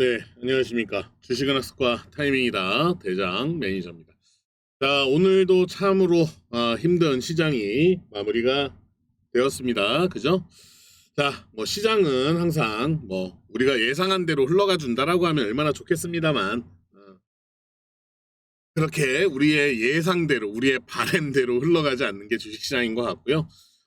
네, 안녕하십니까. 주식은 학습과 타이밍이다. 대장 매니저입니다. 자, 오늘도 참으로 아, 힘든 시장이 마무리가 되었습니다. 그죠? 자, 뭐 시장은 항상 뭐 우리가 예상한 대로 흘러가 준다라고 하면 얼마나 좋겠습니다만 어, 그렇게 우리의 예상대로 우리의 바램대로 흘러가지 않는 게 주식시장인 것 같고요.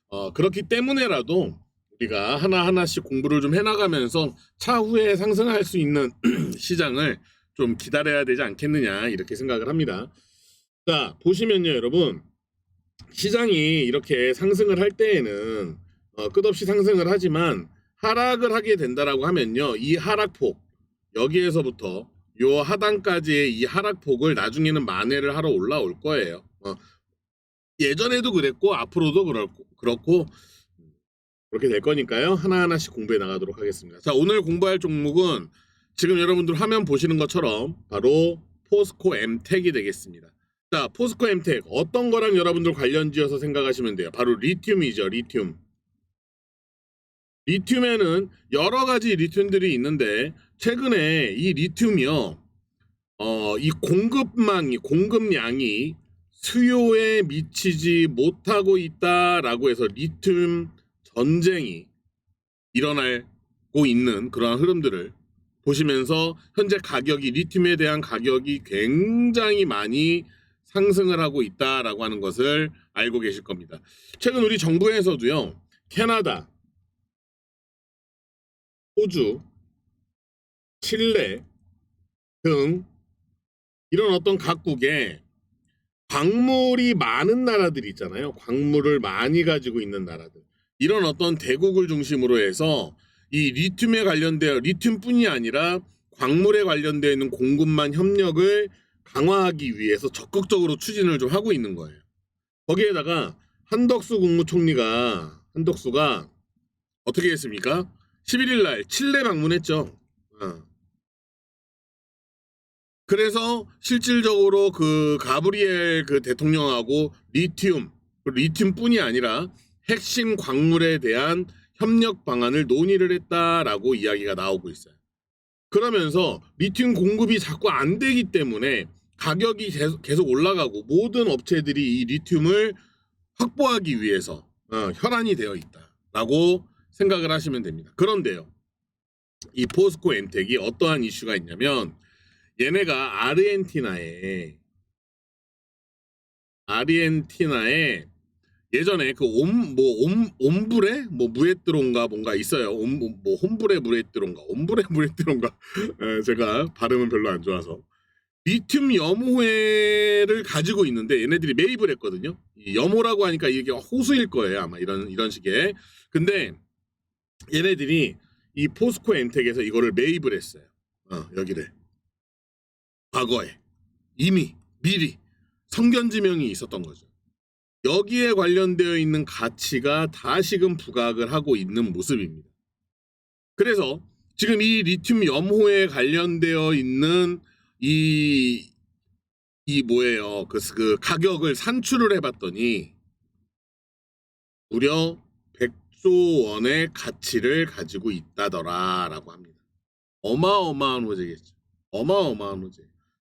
어, 그렇기 때문에라도 우리가 하나하나씩 공부를 좀 해나가면서 차후에 상승할 수 있는 시장을 좀 기다려야 되지 않겠느냐 이렇게 생각을 합니다. 자 보시면요 여러분 시장이 이렇게 상승을 할 때에는 어, 끝없이 상승을 하지만 하락을 하게 된다라고 하면요 이 하락폭 여기에서부터 요 하단까지의 이 하락폭을 나중에는 만회를 하러 올라올 거예요. 어, 예전에도 그랬고 앞으로도 그렇고 그렇고 그렇게 될 거니까요. 하나하나씩 공부해 나가도록 하겠습니다. 자, 오늘 공부할 종목은 지금 여러분들 화면 보시는 것처럼 바로 포스코 엠텍이 되겠습니다. 자, 포스코 엠텍 어떤 거랑 여러분들 관련 지어서 생각하시면 돼요. 바로 리튬이죠, 리튬. 리튬에는 여러 가지 리튬들이 있는데 최근에 이 리튬이요. 어, 이 공급망이 공급량이 수요에 미치지 못하고 있다라고 해서 리튬 전쟁이 일어나고 있는 그러한 흐름들을 보시면서 현재 가격이 리튬에 대한 가격이 굉장히 많이 상승을 하고 있다라고 하는 것을 알고 계실 겁니다. 최근 우리 정부에서도요. 캐나다, 호주, 칠레 등 이런 어떤 각국에 광물이 많은 나라들이 있잖아요. 광물을 많이 가지고 있는 나라들. 이런 어떤 대국을 중심으로 해서 이 리튬에 관련되어 리튬뿐이 아니라 광물에 관련되어 있는 공급망 협력을 강화하기 위해서 적극적으로 추진을 좀 하고 있는 거예요. 거기에다가 한덕수 국무총리가 한덕수가 어떻게 했습니까? 11일 날 칠레 방문했죠. 어. 그래서 실질적으로 그 가브리엘 그 대통령하고 리튬, 그 리튬뿐이 아니라 핵심 광물에 대한 협력 방안을 논의를 했다라고 이야기가 나오고 있어요. 그러면서 리튬 공급이 자꾸 안 되기 때문에 가격이 계속, 올라가고 모든 업체들이 이 리튬을 확보하기 위해서 어, 혈안이 되어 있다라고 생각을 하시면 됩니다. 그런데요, 이 포스코 엠텍이 어떠한 이슈가 있냐면 얘네가 아르헨티나에 아르헨티나에 예전에 그 옴 뭐 옴브레 뭐 무에뜨론가 뭔가 있어요. 옴뭐 홈브레 무에뜨론가 옴브레 무에뜨론가 제가 발음은 별로 안 좋아서 리튬 염호회를 가지고 있는데 얘네들이 매입을 했거든요. 이 염호라고 하니까 이게 호수일 거예요 아마 이런 이런 식의. 근데 얘네들이 이 포스코 엠텍에서 이거를 매입을 했어요. 어, 여기를 과거에 이미 미리 성견 지명이 있었던 거죠. 여기에 관련되어 있는 가치가 다시금 부각을 하고 있는 모습입니다. 그래서 지금 이 리튬 염호에 관련되어 있는 이, 이 뭐예요. 그, 그 가격을 산출을 해봤더니 무려 100조 원의 가치를 가지고 있다더라 라고 합니다. 어마어마한 호재겠죠. 어마어마한 호재.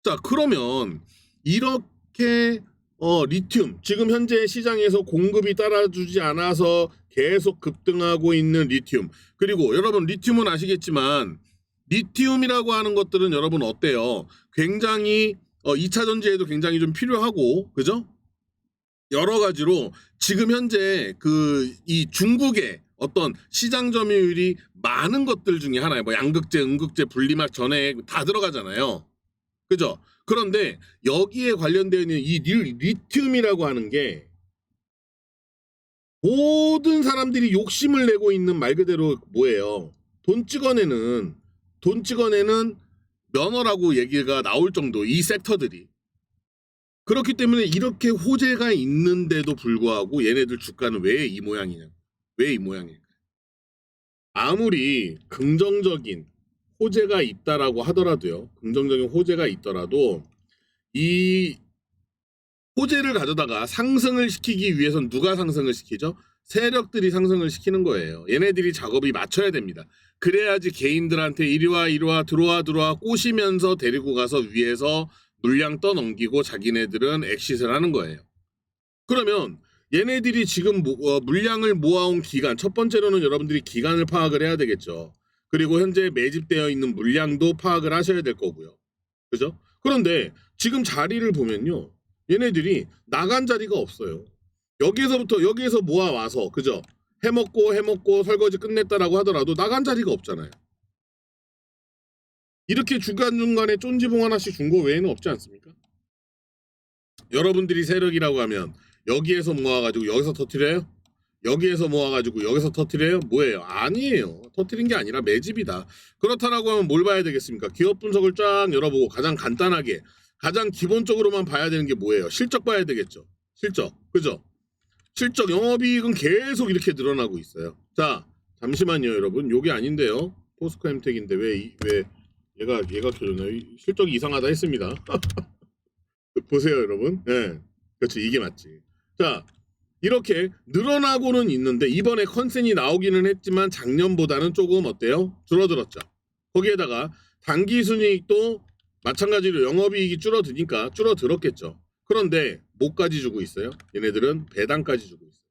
자, 그러면 이렇게 어, 리튬 지금 현재 시장에서 공급이 따라주지 않아서 계속 급등하고 있는 리튬 그리고 여러분 리튬은 아시겠지만 리튬이라고 하는 것들은 여러분 어때요? 굉장히 어, 2차 전지에도 굉장히 좀 필요하고 그죠? 여러 가지로 지금 현재 그 이 중국의 어떤 시장 점유율이 많은 것들 중에 하나예요. 뭐 양극재, 음극재, 분리막 전에 다 들어가잖아요. 그죠? 그런데 여기에 관련되어 있는 이 리, 리튬이라고 하는 게 모든 사람들이 욕심을 내고 있는 말 그대로 뭐예요? 돈 찍어내는 돈 찍어내는 면허라고 얘기가 나올 정도 이 섹터들이 그렇기 때문에 이렇게 호재가 있는데도 불구하고 얘네들 주가는 왜 이 모양이냐? 왜 이 모양일까? 아무리 긍정적인 호재가 있다라고 하더라도요. 긍정적인 호재가 있더라도 이 호재를 가져다가 상승을 시키기 위해선 누가 상승을 시키죠? 세력들이 상승을 시키는 거예요. 얘네들이 작업이 맞춰야 됩니다. 그래야지 개인들한테 이리와 이리와 들어와 들어와 꼬시면서 데리고 가서 위에서 물량 떠넘기고 자기네들은 엑시트를 하는 거예요. 그러면 얘네들이 지금 모- 어, 물량을 모아온 기간 첫 번째로는 여러분들이 기간을 파악을 해야 되겠죠. 그리고 현재 매집되어 있는 물량도 파악을 하셔야 될 거고요. 그죠? 그런데 지금 자리를 보면요. 얘네들이 나간 자리가 없어요. 여기에서부터 여기에서 모아 와서 그죠? 해먹고 해먹고 설거지 끝냈다라고 하더라도 나간 자리가 없잖아요. 이렇게 중간중간에 쫀지봉 하나씩 준 거 외에는 없지 않습니까? 여러분들이 세력이라고 하면 여기에서 모아가지고 여기서 터트려요? 여기에서 모아가지고 여기서 터트려요? 뭐예요? 아니에요. 터트린 게 아니라 매집이다. 그렇다라고 하면 뭘 봐야 되겠습니까? 기업 분석을 쫙 열어보고 가장 간단하게 가장 기본적으로만 봐야 되는 게 뭐예요? 실적 봐야 되겠죠. 실적. 그죠? 실적 영업이익은 계속 이렇게 늘어나고 있어요. 자, 잠시만요, 여러분. 요게 아닌데요. 포스코 햄텍인데 왜, 이- 왜 얘가 얘가 켜졌나요? 이- 실적이 이상하다 했습니다. 보세요, 여러분. 예. 그렇지. 이게 맞지. 자, 이렇게 늘어나고는 있는데 이번에 컨센이 나오기는 했지만 작년보다는 조금 어때요? 줄어들었죠. 거기에다가 단기 순이익도 마찬가지로 영업이익이 줄어드니까 줄어들었겠죠. 그런데 뭐까지 주고 있어요? 얘네들은 배당까지 주고 있어요.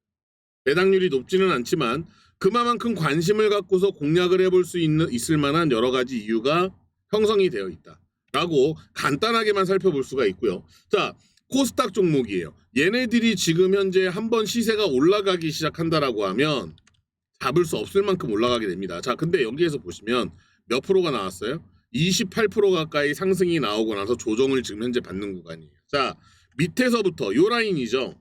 배당률이 높지는 않지만 그만큼 관심을 갖고서 공략을 해볼 수 있는 있을 만한 여러 가지 이유가 형성이 되어 있다 라고 간단하게만 살펴볼 수가 있고요. 자, 코스닥 종목이에요. 얘네들이 지금 현재 한번 시세가 올라가기 시작한다라고 하면 잡을 수 없을 만큼 올라가게 됩니다. 자, 근데 여기에서 보시면 몇 프로가 나왔어요? 28% 가까이 상승이 나오고 나서 조정을 지금 현재 받는 구간이에요. 자, 밑에서부터 요 라인이죠.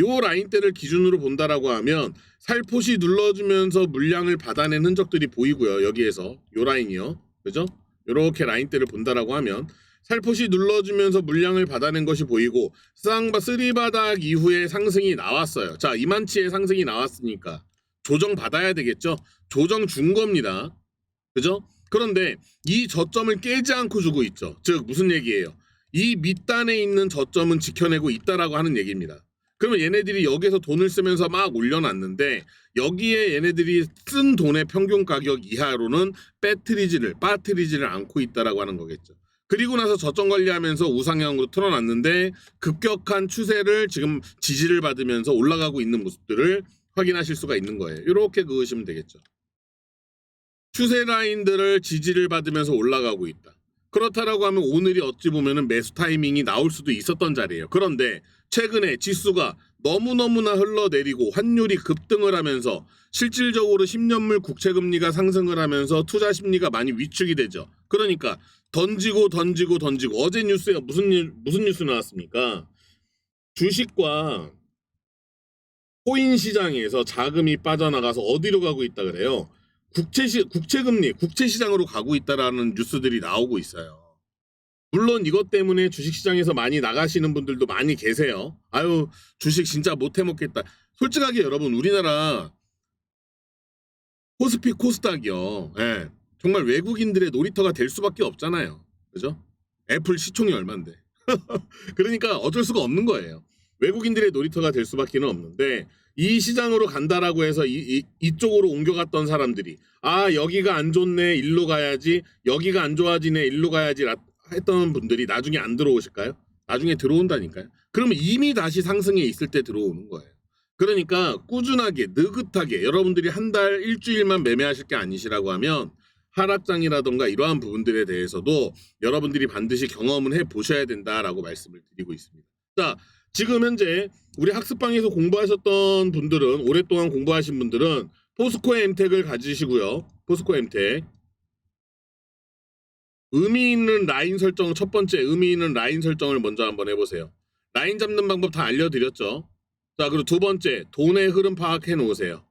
요 라인대를 기준으로 본다라고 하면 살포시 눌러주면서 물량을 받아낸 흔적들이 보이고요. 여기에서 요 라인이요. 그죠? 요렇게 라인대를 본다라고 하면 살포시 눌러주면서 물량을 받아낸 것이 보이고 쌍바 쓰리바닥 이후에 상승이 나왔어요. 자 이만치의 상승이 나왔으니까 조정 받아야 되겠죠. 조정 준 겁니다. 그죠? 그런데 이 저점을 깨지 않고 주고 있죠. 즉 무슨 얘기예요? 이 밑단에 있는 저점은 지켜내고 있다라고 하는 얘기입니다. 그러면 얘네들이 여기서 돈을 쓰면서 막 올려놨는데 여기에 얘네들이 쓴 돈의 평균 가격 이하로는 빼트리지를 빠트리지를 않고 있다라고 하는 거겠죠. 그리고 나서 저점 관리하면서 우상향으로 틀어놨는데 급격한 추세를 지금 지지를 받으면서 올라가고 있는 모습들을 확인하실 수가 있는 거예요. 이렇게 그으시면 되겠죠. 추세 라인들을 지지를 받으면서 올라가고 있다. 그렇다라고 하면 오늘이 어찌 보면은 매수 타이밍이 나올 수도 있었던 자리예요. 그런데 최근에 지수가 너무너무나 흘러내리고 환율이 급등을 하면서 실질적으로 10년물 국채 금리가 상승을 하면서 투자 심리가 많이 위축이 되죠. 그러니까 던지고 던지고 던지고 어제 뉴스에 무슨 일- 무슨 뉴스 나왔습니까? 주식과 코인 시장에서 자금이 빠져나가서 어디로 가고 있다 그래요? 국채 시 국채 금리, 국채 시장으로 가고 있다라는 뉴스들이 나오고 있어요. 물론 이것 때문에 주식 시장에서 많이 나가시는 분들도 많이 계세요. 아유, 주식 진짜 못 해먹겠다. 솔직하게 여러분, 우리나라 코스피 코스닥이요. 예. 정말 외국인들의 놀이터가 될 수밖에 없잖아요. 그죠? 애플 시총이 얼만데. 그러니까 어쩔 수가 없는 거예요. 외국인들의 놀이터가 될 수밖에 는 없는데 이 시장으로 간다라고 해서 이, 이, 쪽으로 옮겨갔던 사람들이 아 여기가 안 좋네 일로 가야지 여기가 안 좋아지네 일로 가야지 라- 했던 분들이 나중에 안 들어오실까요? 나중에 들어온다니까요. 그러면 이미 다시 상승에 있을 때 들어오는 거예요. 그러니까 꾸준하게 느긋하게 여러분들이 한 달 일주일만 매매하실 게 아니시라고 하면 하락장이라던가 이러한 부분들에 대해서도 여러분들이 반드시 경험은 해 보셔야 된다라고 말씀을 드리고 있습니다. 자, 지금 현재 우리 학습방에서 공부하셨던 분들은 오랫동안 공부하신 분들은 포스코 엠텍을 가지시고요. 포스코 엠텍 의미 있는 라인 설정 첫 번째 의미 있는 라인 설정을 먼저 한번 해보세요. 라인 잡는 방법 다 알려드렸죠. 자 그리고 두 번째 돈의 흐름 파악해 놓으세요.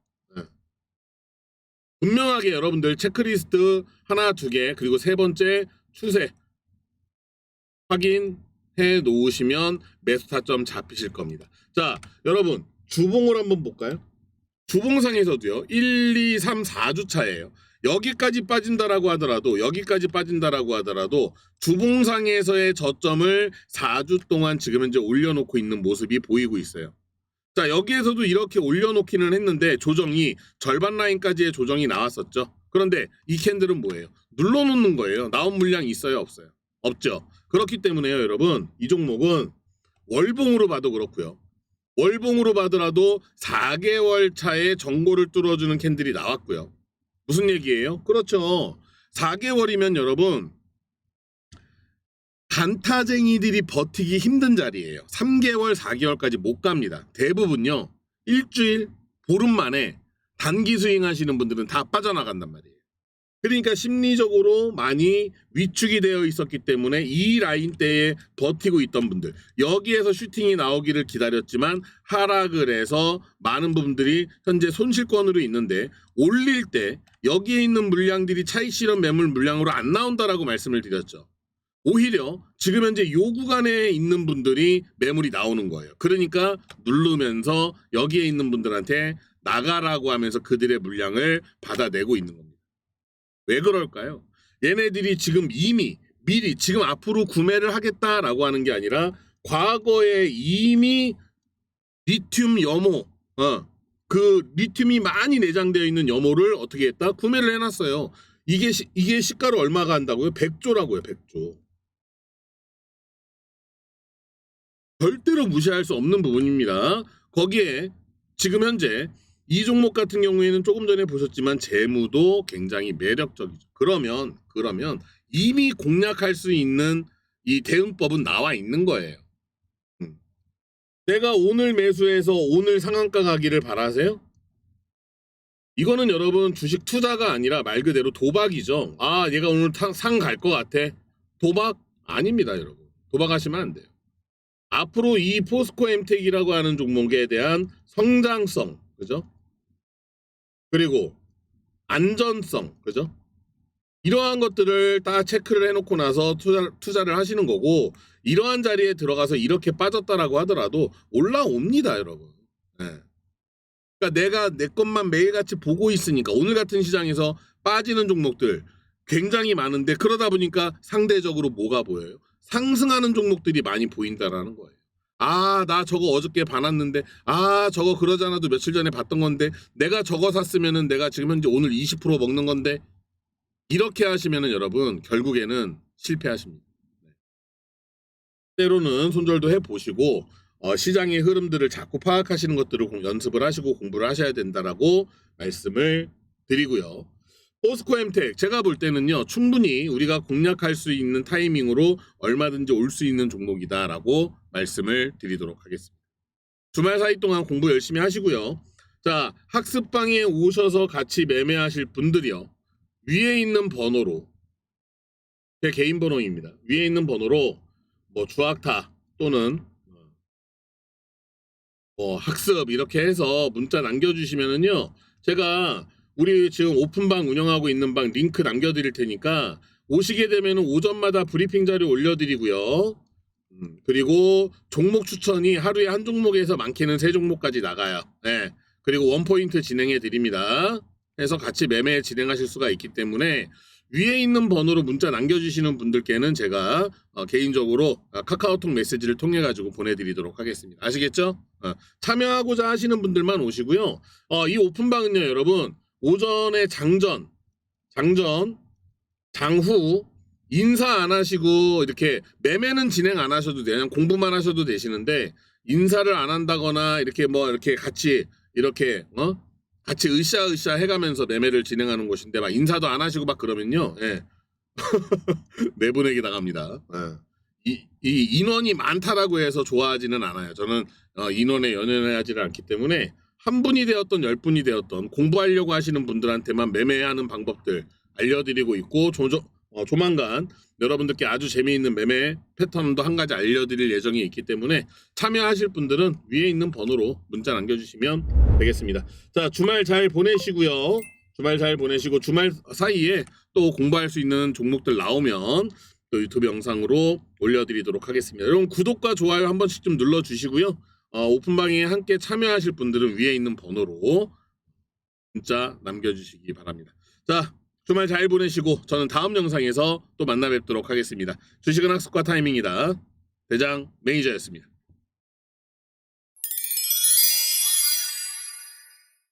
네. 분명하게 여러분들 체크리스트 하나 두 개 그리고 세 번째 추세 확인해 놓으시면 매수 타점 잡히실 겁니다. 자 여러분 주봉을 한번 볼까요? 주봉상에서도요 1, 2, 3, 4주 차예요. 여기까지 빠진다라고 하더라도 여기까지 빠진다라고 하더라도 주봉상에서의 저점을 4주 동안 지금 현재 올려놓고 있는 모습이 보이고 있어요. 자 여기에서도 이렇게 올려놓기는 했는데 조정이 절반 라인까지의 조정이 나왔었죠. 그런데 이 캔들은 뭐예요? 눌러놓는 거예요. 나온 물량이 있어요, 없어요? 없죠. 그렇기 때문에요, 여러분. 이 종목은 월봉으로 봐도 그렇고요. 월봉으로 봐더라도 4개월 차에 정고를 뚫어주는 캔들이 나왔고요. 무슨 얘기예요? 그렇죠. 4개월이면 여러분 단타쟁이들이 버티기 힘든 자리예요. 3개월, 4개월까지 못 갑니다. 대부분요. 일주일, 보름 만에 단기 스윙하시는 분들은 다 빠져나간단 말이에요. 그러니까 심리적으로 많이 위축이 되어 있었기 때문에 이 라인대에 버티고 있던 분들 여기에서 슈팅이 나오기를 기다렸지만 하락을 해서 많은 분들이 현재 손실권으로 있는데 올릴 때 여기에 있는 물량들이 차익 실현 매물 물량으로 안 나온다라고 말씀을 드렸죠. 오히려 지금 현재 요 구간에 있는 분들이 매물이 나오는 거예요. 그러니까 누르면서 여기에 있는 분들한테 나가라고 하면서 그들의 물량을 받아내고 있는 겁니다. 왜 그럴까요? 얘네들이 지금 이미 미리 지금 앞으로 구매를 하겠다라고 하는 게 아니라 과거에 이미 리튬 염호 어, 그 리튬이 많이 내장되어 있는 염호를 어떻게 했다? 구매를 해놨어요. 이게 시, 이게 시가로 얼마가 한다고요? 100조라고요, 100조. 절대로 무시할 수 없는 부분입니다. 거기에 지금 현재 이 종목 같은 경우에는 조금 전에 보셨지만 재무도 굉장히 매력적이죠. 그러면 그러면 이미 공략할 수 있는 이 대응법은 나와 있는 거예요. 음. 내가 오늘 매수해서 오늘 상한가 가기를 바라세요? 이거는 여러분 주식 투자가 아니라 말 그대로 도박이죠. 아, 얘가 오늘 상 갈 것 같아. 도박 아닙니다, 여러분. 도박하시면 안 돼요. 앞으로 이 포스코 엠텍이라고 하는 종목에 대한 성장성, 그죠? 그리고 안전성, 그죠? 이러한 것들을 다 체크를 해놓고 나서 투자, 투자를 하시는 거고 이러한 자리에 들어가서 이렇게 빠졌다라고 하더라도 올라옵니다, 여러분. 예. 그러니까 내가 내 것만 매일같이 보고 있으니까 오늘 같은 시장에서 빠지는 종목들 굉장히 많은데 그러다 보니까 상대적으로 뭐가 보여요? 상승하는 종목들이 많이 보인다라는 거예요. 아, 나 저거 어저께 봐놨는데, 아, 저거 그러잖아도 며칠 전에 봤던 건데, 내가 저거 샀으면은 내가 지금 현재 오늘 20% 먹는 건데, 이렇게 하시면은 여러분, 결국에는 실패하십니다. 네. 때로는 손절도 해보시고, 어, 시장의 흐름들을 자꾸 파악하시는 것들을 공- 연습을 하시고 공부를 하셔야 된다라고 말씀을 드리고요. 포스코 엠텍 제가 볼 때는요 충분히 우리가 공략할 수 있는 타이밍으로 얼마든지 올 수 있는 종목이다라고 말씀을 드리도록 하겠습니다. 주말 사이 동안 공부 열심히 하시고요. 자 학습방에 오셔서 같이 매매하실 분들이요 위에 있는 번호로 제 개인 번호입니다. 위에 있는 번호로 뭐 주학타 또는 뭐 학습 이렇게 해서 문자 남겨주시면은요 제가 우리 지금 오픈방 운영하고 있는 방 링크 남겨드릴 테니까 오시게 되면 오전마다 브리핑 자료 올려드리고요. 음, 그리고 종목 추천이 하루에 한 종목에서 많게는 세 종목까지 나가요. 네. 그리고 원 포인트 진행해 드립니다. 해서 같이 매매 진행하실 수가 있기 때문에 위에 있는 번호로 문자 남겨주시는 분들께는 제가 어, 개인적으로 어, 카카오톡 메시지를 통해 가지고 보내드리도록 하겠습니다. 아시겠죠? 어, 참여하고자 하시는 분들만 오시고요. 어, 이 오픈방은요, 여러분 오전에 장전, 장전, 장후 인사 안 하시고 이렇게 매매는 진행 안 하셔도 돼요. 그냥 공부만 하셔도 되시는데 인사를 안 한다거나 이렇게 뭐 이렇게 같이 이렇게 어 같이 으쌰으쌰 해가면서 매매를 진행하는 곳인데 막 인사도 안 하시고 막 그러면요, 예. 내보내기 나갑니다. 예. 이, 이 인원이 많다라고 해서 좋아하지는 않아요. 저는 어, 인원에 연연하지를 않기 때문에 한 분이 되었던 열 분이 되었던 공부하려고 하시는 분들한테만 매매하는 방법들 알려드리고 있고 조조, 어, 조만간 여러분들께 아주 재미있는 매매 패턴도 한 가지 알려드릴 예정이 있기 때문에 참여하실 분들은 위에 있는 번호로 문자 남겨주시면 되겠습니다. 자 주말 잘 보내시고요. 주말 잘 보내시고 주말 사이에 또 공부할 수 있는 종목들 나오면 또 유튜브 영상으로 올려드리도록 하겠습니다. 여러분 구독과 좋아요 한 번씩 좀 눌러주시고요. 어, 오픈방에 함께 참여하실 분들은 위에 있는 번호로 문자 남겨주시기 바랍니다. 자, 주말 잘 보내시고 저는 다음 영상에서 또 만나 뵙도록 하겠습니다. 주식은 학습과 타이밍이다. 대장 매니저였습니다.